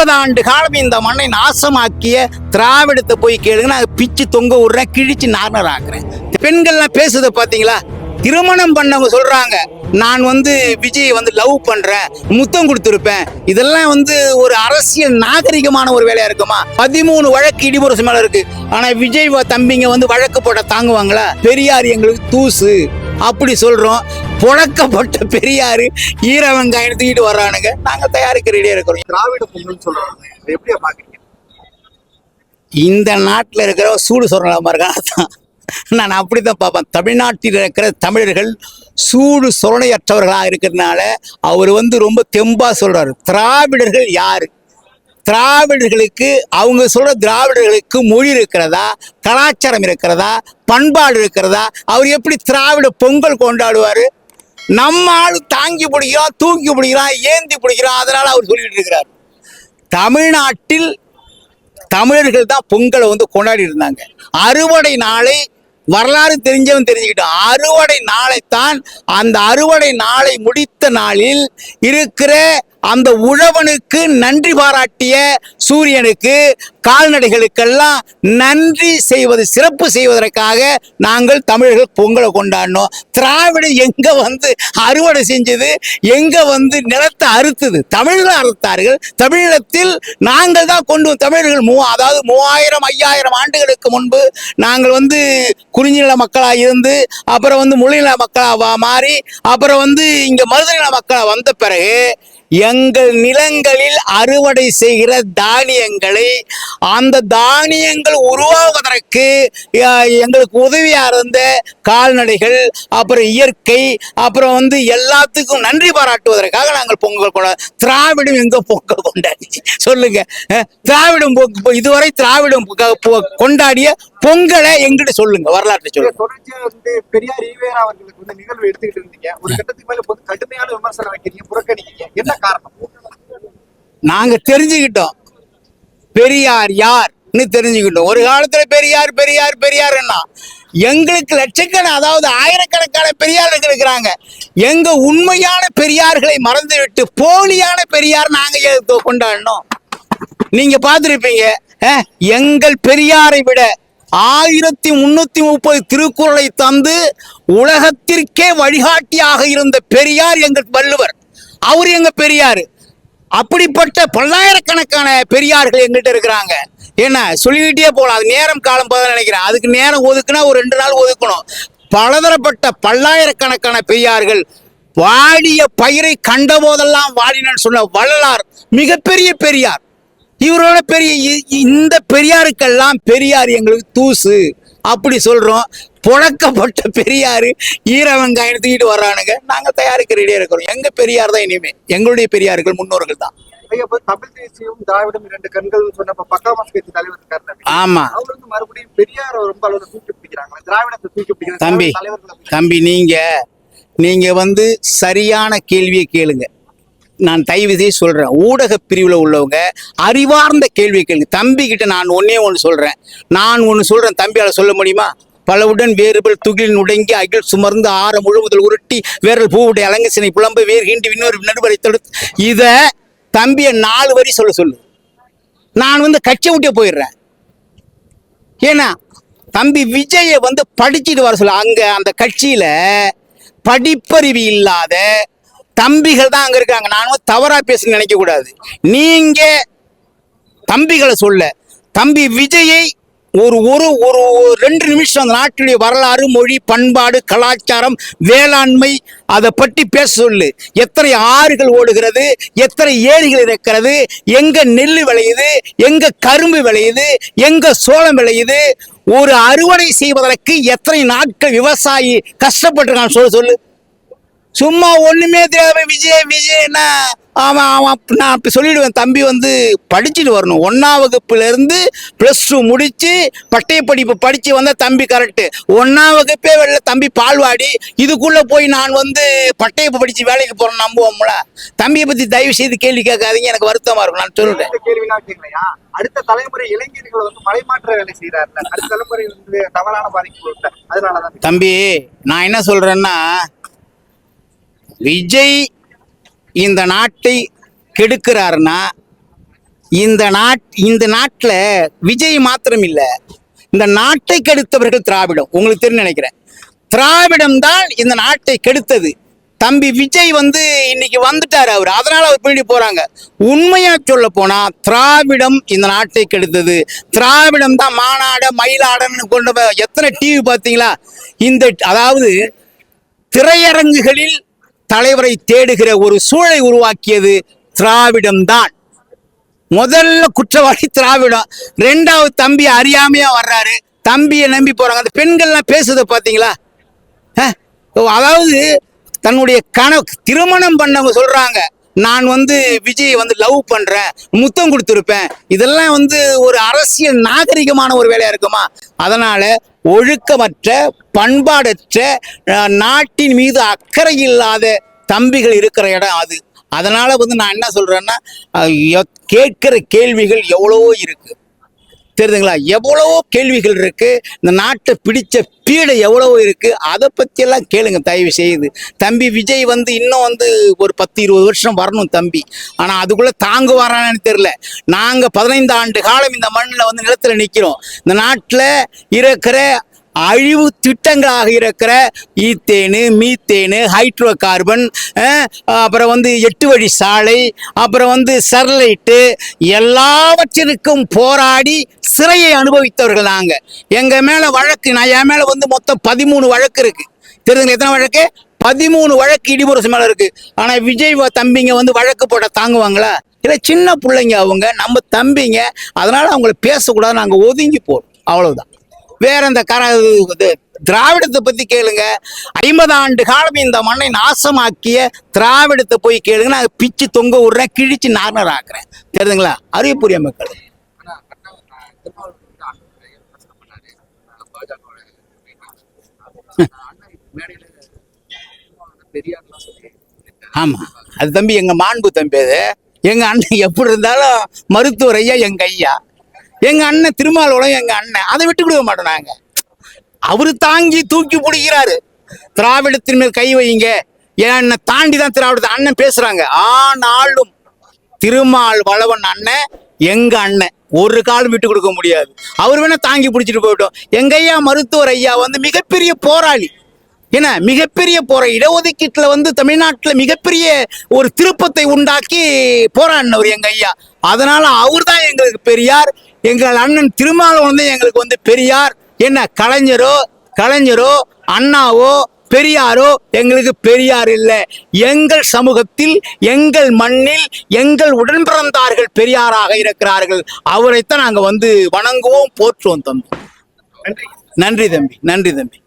ஐம்பது ஆண்டு காலம் இந்த மண்ணை நாசமாக்கிய திராவிடத்தை போய் கேளுங்க நான் பிச்சு தொங்க விடுறேன் கிழிச்சு நார்னர் ஆக்குறேன். பெண்கள்லாம் பேசுதை பாத்தீங்களா திருமணம் பண்ணவங்க சொல்றாங்க நான் வந்து விஜய் வந்து லவ் பண்றேன் முத்தம் கொடுத்துருப்பேன். இதெல்லாம் வந்து ஒரு அரசியல் நாகரிகமான ஒரு வேலையா இருக்குமா? பதிமூணு வழக்கு இடிபுரசு மேல இருக்கு. ஆனா விஜய் தம்பிங்க வந்து வழக்கு போட்ட தாங்குவாங்களா? பெரியார் எங்களுக்கு தூசு. அப்படி சொல்றோம். புழக்கப்பட்ட பெரியாரு ஈர வெங்காயம் தூக்கிட்டு வர்றானுங்க. நாங்க தயாரிக்க ரெடியா இருக்கிறோம். திராவிட பொங்கல் சொல்றாங்க. இதை எப்படியா பாக்குறீங்க இந்த நாட்டில் இருக்கிற சூடு சொரணமா இருக்கான் தான் நான் அப்படித்தான் பார்ப்பேன். தமிழ்நாட்டில் இருக்கிற தமிழர்கள் சூடு சொரணையற்றவர்களாக இருக்கிறதுனால அவர் வந்து ரொம்ப தெம்பா சொல்றாரு. திராவிடர்கள் யாரு? திராவிடர்களுக்கு அவங்க சொல்ற திராவிடர்களுக்கு மொழி இருக்கிறதா? கலாச்சாரம் இருக்கிறதா? பண்பாடு இருக்கிறதா? அவர் எப்படி திராவிட பொங்கல் கொண்டாடுவார்? நம்ம ஆள் தாங்கி பிடிக்கிறான் தூக்கி பிடிக்கிறான் ஏந்தி பிடிக்கிறான் அதனால் அவர் சொல்லிட்டு இருக்கிறார். தமிழ்நாட்டில் தமிழர்கள் தான் பொங்கலை வந்து கொண்டாடி இருந்தாங்க. அறுவடை நாளை வரலாறு தெரிஞ்சவன் தெரிஞ்சுக்கிட்டான். அறுவடை நாளைத்தான் அந்த அறுவடை நாளை முடித்த நாளில் இருக்கிற அந்த உழவனுக்கு நன்றி பாராட்டிய சூரியனுக்கு கால்நடைகளுக்கெல்லாம் நன்றி செய்வது சிறப்பு செய்வதற்காக நாங்கள் தமிழர்கள் பொங்கலை கொண்டாடினோம். திராவிடம் எங்கே வந்து அறுவடை செஞ்சது எங்கே வந்து நிலத்தை அறுத்தது? தமிழர்கள் அறுத்தார்கள். தமிழத்தில் நாங்கள் தான் கொண்டு தமிழர்கள் மூ அதாவது மூவாயிரம் ஐயாயிரம் ஆண்டுகளுக்கு முன்பு நாங்கள் வந்து குறிஞ்சி நில மக்களாக இருந்து அப்புறம் வந்து முழுநில மக்களாக மாறி அப்புறம் வந்து இங்கே மருதநில மக்களாக வந்த பிறகு எங்கள் நிலங்களில் அறுவடை செய்கிற தானியங்களை அந்த தானியங்கள் உருவாவதற்கு எங்களுக்கு உதவியாக இருந்த கால்நடைகள் அப்புறம் இயற்கை அப்புறம் வந்து எல்லாத்துக்கும் நன்றி பாராட்டுவதற்காக நாங்கள் பொங்கல் கொண்டா திராவிடம் எங்கே பொங்கல் கொண்டாடி சொல்லுங்க திராவிடம் இதுவரை திராவிடம் கொண்டாடிய பொங்கலை எங்கிட்ட சொல்லுங்க வரலாற்றை சொல்லுங்க. தொடர்ச்சியா வந்து பெரியார் ஈவேரா அவர்களுக்கு வந்து நிகழ்வு எடுத்துக்கிட்டு இருந்தீங்க. ஒரு கட்டத்துக்கு மேல போது கடுமையான விமர்சனம் வைக்கிறீங்க புறக்கணிக்கிறீங்க. என்ன காரணம்? நாங்க தெரிஞ்சுக்கிட்டோம். பெரியார் யார்னு தெரிஞ்சுக்கிட்டோம். ஒரு காலத்துல பெரியார் பெரியார் பெரியார்னா எங்களுக்கு லட்சக்கண அதாவது ஆயிரக்கணக்கான பெரியார்கள் இருக்கிறாங்க. எங்க உண்மையான பெரியார்களை மறந்துவிட்டு போலியான பெரியார் நாங்க ஏன் கொ- கொண்டாடினோம் நீங்க பார்த்திருப்பீங்க எங்கள் பெரியாரை விட ஆயிரத்தி முன்னூத்தி முப்பது திருக்குறளை தந்து உலகத்திற்கே வழிகாட்டியாக இருந்த பெரியார் எங்கள் வள்ளுவர். அவர் எங்க பெரியார்? அப்படிப்பட்ட பல்லாயிரக்கணக்கான பெரியார்கள் எங்கிட்ட இருக்கிறாங்க. என்ன? சொல்லிக்கிட்டே போகலாம் அது நேரம் காலம் போதும் நினைக்கிறேன். அதுக்கு நேரம் ஒதுக்குனா ஒரு ரெண்டு நாள் ஒதுக்கணும். பலதரப்பட்ட பல்லாயிரக்கணக்கான பெரியார்கள் வாடிய பயிரை கண்ட போதெல்லாம் வாடினன்னு சொன்ன வள்ளலார் மிகப்பெரிய பெரியார். இவரோட பெரிய இந்த பெரியாருக்கெல்லாம் பெரியார் எங்களுக்கு தூசு. அப்படி சொல்றோம். புழக்கப்பட்ட பெரியாரு ஈர வெங்காயம் தூக்கிட்டு வர்றானுங்க. நாங்க தயாரிக்க ரெடியா இருக்கிறோம். எங்க பெரியார் தான் இனிமே. எங்களுடைய பெரியார்கள் முன்னோர்கள் தான். தமிழ் தேசியம் திராவிடம் இரண்டு கண்கள் சொன்னப்ப பக்காமாஸ் கட்சி தலைவர் இருக்காரு ஆமா. அவர் வந்து மறுபடியும் பெரியார் ரொம்ப அளவுல தூக்கி பிடிக்கிறாங்க திராவிடத்தை தூக்கி பிடிக்கிறாங்க தம்பி. தம்பி நீங்க நீங்க வந்து சரியான கேள்வியை கேளுங்க. நான் தயவு செய்து சொல்றேன். ஊடக பிரிவில் உள்ளவங்க அறிவார்ந்த கேள்வி கேளுங்க. தம்பிக்கிட்ட நான் ஒன்றே ஒன்று சொல்கிறேன் நான் ஒன்று சொல்கிறேன் தம்பியால் சொல்ல முடியுமா? பலவுடன் வேறுபல் துகில் நுடங்கி அகில் சுமர்ந்து ஆற முழுமுதல் உருட்டி வேரல் பூவுடைய அலங்கசினை புலம்ப வேர் ஹீண்டி இன்னொரு நடுவரை தடுத்து இதை தம்பியை நாலு வரி சொல்ல சொல்லு. நான் வந்து கட்சி விட்டே போயிடுறேன். ஏன்னா தம்பி விஜயை வந்து படிச்சுட்டு வர சொல்ல. அங்கே அந்த கட்சியில் படிப்பறிவு இல்லாத தம்பிகள் தான் அங்கே இருக்காங்க. நானும் தவறாக பேச நினைக்கக்கூடாது. நீங்கள் தம்பிகளை சொல்ல. தம்பி விஜயை ஒரு ஒரு ஒரு ஒரு ரெண்டு நிமிஷம் அந்த நாட்டுடைய வரலாறு மொழி பண்பாடு கலாச்சாரம் வேளாண்மை அதை பற்றி பேச சொல்லு. எத்தனை ஆறுகள் ஓடுகிறது எத்தனை ஏரிகள் இருக்கிறது எங்க நெல் விளையுது எங்க கரும்பு விளையுது எங்க சோளம் விளையுது ஒரு அறுவடை செய்வதற்கு எத்தனை நாட்கள் விவசாயி கஷ்டப்பட்டிருக்கான்னு சொல்ல சொல்லு. சும்மா ஒண்ணுமே தெரியாத விஜய் விஜய்னா அவன் அவன் நான் அப்படி சொல்லிடுவேன். தம்பி வந்து படிச்சுட்டு வரணும். ஒன்னாம் வகுப்புல இருந்து ப்ளஸ் டூ முடிச்சு பட்டய படிப்பு படிச்சு வந்த தம்பி கரெக்டு ஒன்னாம் வகுப்பே வெளில தம்பி பால்வாடி. இதுக்குள்ள போய் நான் வந்து பட்டயப்பு படிச்சு வேலைக்கு போறேன் நம்புவோம்ல. தம்பியை பத்தி தயவு செய்து கேள்வி கேட்காதீங்க. எனக்கு வருத்தமா இருக்கும். நான் கேட்கலையா? அடுத்த தலைமுறை இளைஞர்கள் வந்து மலைமாற்ற வேலை செய்யறாருல அடுத்த தலைமுறை வந்து தவறான பாதிப்பு அதனாலதான் தம்பி நான் என்ன சொல்றேன்னா விஜய் இந்த நாட்டை கெடுக்கிறாருன்னா இந்த நாட் இந்த நாட்டில் விஜய் மாத்திரம் இல்லை இந்த நாட்டை கெடுத்தவர்கள் திராவிடம். உங்களுக்கு தெரியும் நினைக்கிறேன். திராவிடம் தான் இந்த நாட்டை கெடுத்தது. தம்பி விஜய் வந்து இன்னைக்கு வந்துட்டார் அவர். அதனால அவர் பின்னாடி போறாங்க. உண்மையா சொல்ல போனா திராவிடம் இந்த நாட்டை கெடுத்தது. திராவிடம் தான் மாநாட மயிலாடன்னு கொண்டு எத்தனை டிவி பார்த்தீங்களா? இந்த அதாவது திரையரங்குகளில் தலைவரை தேடுகிற ஒரு சூழலை உருவாக்கியது திராவிடம் தான் முதல்ல குற்றவாளி திராவிடம் ரெண்டாவது தம்பி அறியாமையா வர்றாரு. தம்பியை நம்பி போறாங்க. அந்த பெண்கள்லாம் பேசுதை பாத்தீங்களா அதாவது தன்னுடைய கணக்கு திருமணம் பண்ணவங்க சொல்றாங்க. நான் வந்து விஜய் வந்து லவ் பண்றேன் முத்தம் கொடுத்துருப்பேன். இதெல்லாம் வந்து ஒரு அரசியல் நாகரிகமான ஒரு வேலையா இருக்குமா? அதனால ஒழுக்கமற்ற பண்பாடற்ற நாட்டின் மீது அக்கறை இல்லாத தம்பிகள் இருக்கிற இடம் அது. அதனால வந்து நான் என்ன சொல்றேன்னா கேட்கிற கேள்விகள் எவ்வளவோ இருக்கு. தெரியுதுங்களா? எவ்வளவோ கேள்விகள் இருக்குது இந்த நாட்டை பிடித்த பீடை எவ்வளவோ இருக்குது அதை பற்றியெல்லாம் கேளுங்க தயவு செய்து. தம்பி விஜய் வந்து இன்னும் வந்து ஒரு பத்து இருபது வருஷம் வரணும் தம்பி. ஆனால் அதுக்குள்ளே தாங்குவாரான்னு தெரில நாங்கள் பதினைந்து ஆண்டு காலம் இந்த மண்ணில் வந்து நிலத்தில் நிற்கிறோம் இந்த நாட்டில் இருக்கிற அழிவு திட்டங்களாக இருக்கிற ஈத்தேனு மீத்தேனு ஹைட்ரோ கார்பன் அப்புறம் வந்து எட்டு வழி சாலை அப்புறம் வந்து சர்லைட்டு எல்லாவற்றிற்கும் போராடி சிறையை அனுபவித்தவர்கள் நாங்கள் எங்கள் மேலே வழக்கு நான் என் மேலே வந்து மொத்தம் பதிமூணு வழக்கு இருக்குது தெரியுதுங்களா எத்தனை வழக்கு? பதிமூணு வழக்கு இடிமுரசு மேலே இருக்குது ஆனால் விஜய் தம்பிங்க வந்து வழக்கு போட்ட தாங்குவாங்களா? இல்லை சின்ன பிள்ளைங்க அவங்க நம்ம தம்பிங்க அதனால் அவங்கள பேசக்கூடாது நாங்கள் ஒதுங்கி போகிறோம் அவ்வளோதான் வேற இந்த கர திராவிடத்தை பத்தி கேளுங்க. ஐம்பது ஆண்டு காலம் இந்த மண்ணை நாசமாக்கிய திராவிடத்தை போய் கேளுங்க நான் பிச்சு தொங்க விடுறேன் கிழிச்சு நார்னர் ஆக்குறேன். தெரியுதுங்களா? அறிவுப்புரிய மக்கள் ஆமா. அது தம்பி எங்க மாண்பு தம்பி அது. எங்க அண்ணன் எப்படி இருந்தாலும் மருத்துவர் ஐயா எங்க ஐயா. எங்க அண்ணன் திருமாவளவன் எங்க அண்ணன். அதை விட்டு கொடுக்க மாட்டோம் நாங்க. அவரு தாங்கி தூக்கி பிடிக்கிறாரு. திராவிடத்தின் மேல் கை வையுங்க. என்னை தாண்டி தான் திராவிடத்தை அண்ணன் பேசுறாங்க. ஆனாலும் திருமால் வளவன் அண்ணன் எங்க அண்ணன் ஒரு காலம் விட்டு கொடுக்க முடியாது. அவர் வேணா தாங்கி பிடிச்சிட்டு போயிட்டோம். எங்க ஐயா மருத்துவர் ஐயா வந்து மிகப்பெரிய போராளி. என்ன? மிகப்பெரிய போற இடஒதுக்கீட்டில் வந்து தமிழ்நாட்டில் மிகப்பெரிய ஒரு திருப்பத்தை உண்டாக்கி போராடினவர் எங்க ஐயா. அதனால அவர் தான் எங்களுக்கு பெரியார். எங்கள் அண்ணன் திருமாவளவன் தான் எங்களுக்கு வந்து பெரியார். என்ன கலைஞரோ கலைஞரோ அண்ணாவோ பெரியாரோ எங்களுக்கு பெரியார் இல்லை. எங்கள் சமூகத்தில் எங்கள் மண்ணில் எங்கள் உடன் பிறந்தார்கள் பெரியாராக இருக்கிறார்கள். அவரைத்தான் நாங்கள் வந்து வணங்குவோம் போற்றுவோம் தம்பி. நன்றி நன்றி தம்பி நன்றி தம்பி.